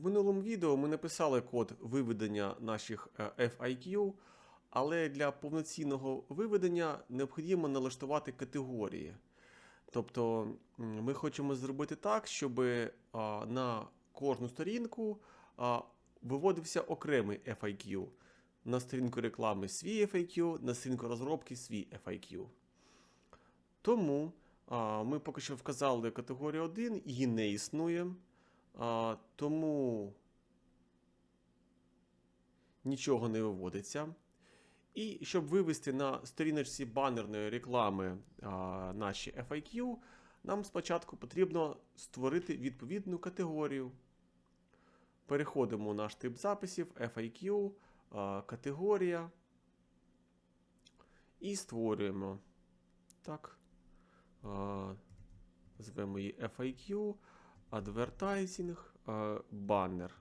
В минулому відео ми написали код виведення наших е, FIQ, але для повноцінного виведення необхідно налаштувати категорії. Тобто ми хочемо зробити так, щоб на кожну сторінку виводився окремий FIQ. На сторінку реклами свій FIQ, на сторінку розробки свій FIQ. Тому ми поки що вказали категорію 1, її не існує. А, тому нічого не виводиться. І щоб вивести на сторіночці банерної реклами а, наші FIQ, нам спочатку потрібно створити відповідну категорію. Переходимо у наш тип записів FIQ, а, категорія. І створюємо. Так. А, звемо її FIQ, Advertising, а, банер.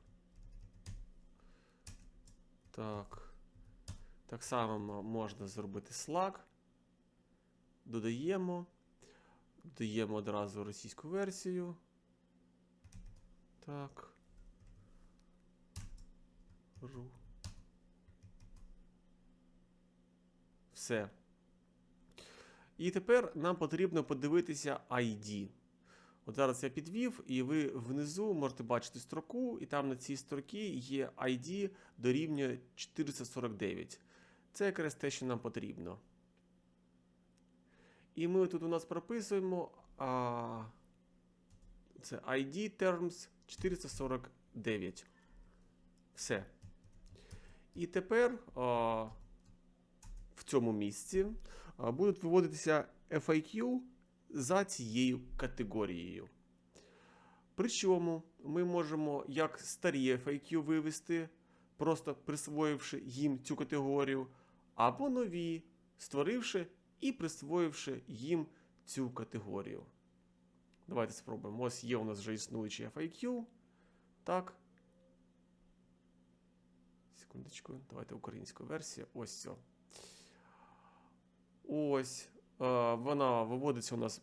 Так. Так само можна зробити Slack. Додаємо. Додаємо одразу російську версію. Так. Ру. Все. І тепер нам потрібно подивитися ID. От зараз я підвів, і ви внизу можете бачити строку, і там на цій строкі є ID дорівнює 449. Це якраз те, що нам потрібно. І ми тут у нас прописуємо а, це ID terms 449. Все. І тепер а, в цьому місці будуть виводитися FIQ за цією категорією. Причому ми можемо як старі FIQ вивести, просто присвоївши їм цю категорію, або нові, створивши і присвоївши їм цю категорію. Давайте спробуємо. Ось є у нас вже існуючий FIQ. Так. Секундочку, давайте українську версію. Ось все. Ось. Е, вона виводиться у нас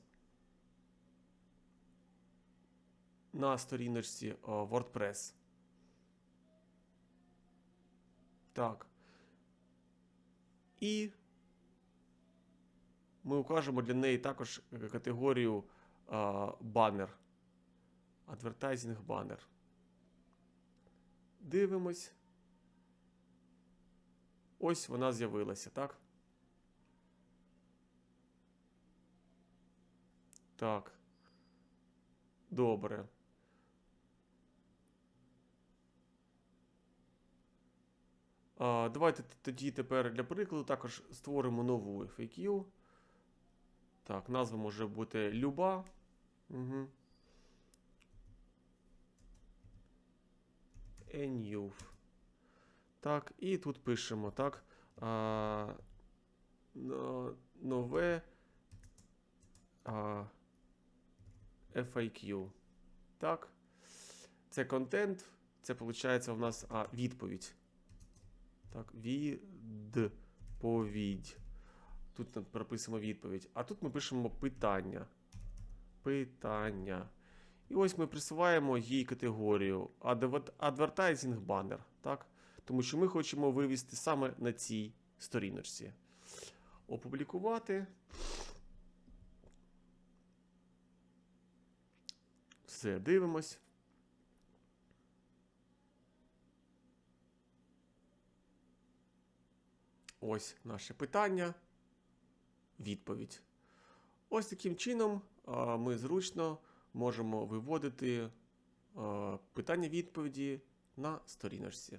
на сторіночці е, WordPress. Так. І ми укажемо для неї також е, категорію банер. Advertising банер. Дивимось. Ось вона з'явилася, так? Так. Добре. А, давайте тоді тепер для прикладу також створимо нову FAQ. Так, назва може бути люба. Угу. Enюв. Так, і тут пишемо, так. А, нове а, FAQ. Так. Це контент. Це виходить у нас а, відповідь. Так, відповідь. Тут прописуємо відповідь. А тут ми пишемо питання. Питання. І ось ми присуваємо їй категорію Advertising Banner. Так? Тому що ми хочемо вивести саме на цій сторіночці. Опублікувати. Все, дивимось. Ось наше питання. Відповідь. Ось таким чином ми зручно можемо виводити питання відповіді на сторіночці.